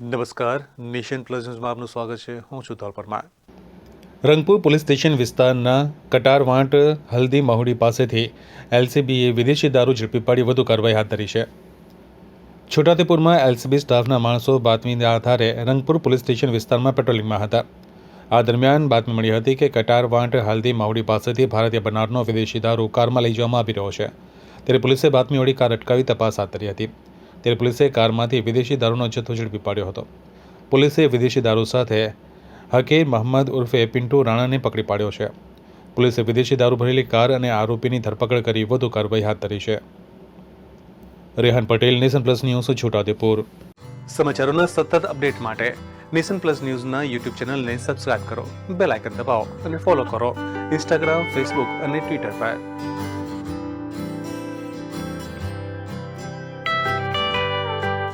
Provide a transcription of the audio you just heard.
નમસ્કાર. Nation plus ન્યૂઝમાં આપનું સ્વાગત છે. હું છું ધોલ પરમાર. રંગપુર પોલીસ સ્ટેશન વિસ્તારના કટારવાંટ હલ્દી મહુડી પાસેથી એલસીબીએ વિદેશી દારૂ ઝડપી પાડી વધુ કાર્યવાહી હાથ ધરી છે. છોટાઉદેપુરમાં એલસીબી સ્ટાફના માણસો બાતમીના આધારે રંગપુર પોલીસ સ્ટેશન વિસ્તારમાં પેટ્રોલિંગમાં હતા. આ દરમિયાન બાતમી મળી હતી કે કટારવાંટ હલ્દી માવડી પાસેથી ભારતીય બનારનો વિદેશી દારૂ કારમાં લઈ જવામાં આવી રહ્યો છે. ત્યારે પોલીસે બાતમીવાળી કાર અટકાવી તપાસ હાથ ધરી હતી. ત્યારે પોલીસે કારમાંથી વિદેશી દારૂનો જથ્થો ઝડપી પાડ્યો હતો. પોલીસે વિદેશી દારૂ સાથે હકીર મહમ્મદ ઉર્ફે પિન્ટુ રાણાને પકડી પાડ્યો છે. પોલીસે વિદેશી દારૂ ભરેલી કાર અને આરોપીની ધરપકડ કરી વધુ કાર્યવાહી હાથ ધરી છે. Rehan Patel, nation plus news, Chhotaudepur. સમાચારોના સતત અપડેટ માટે નેશન પ્લસ ન્યૂઝના યુટ્યુબ ચેનલને સબસ્ક્રાઇબ કરો, બેલ આઇકન દબાવો અને ફોલો કરો. ઇન્સ્ટાગ્રામ, ફેસબુક અને ટ્વિટર પર.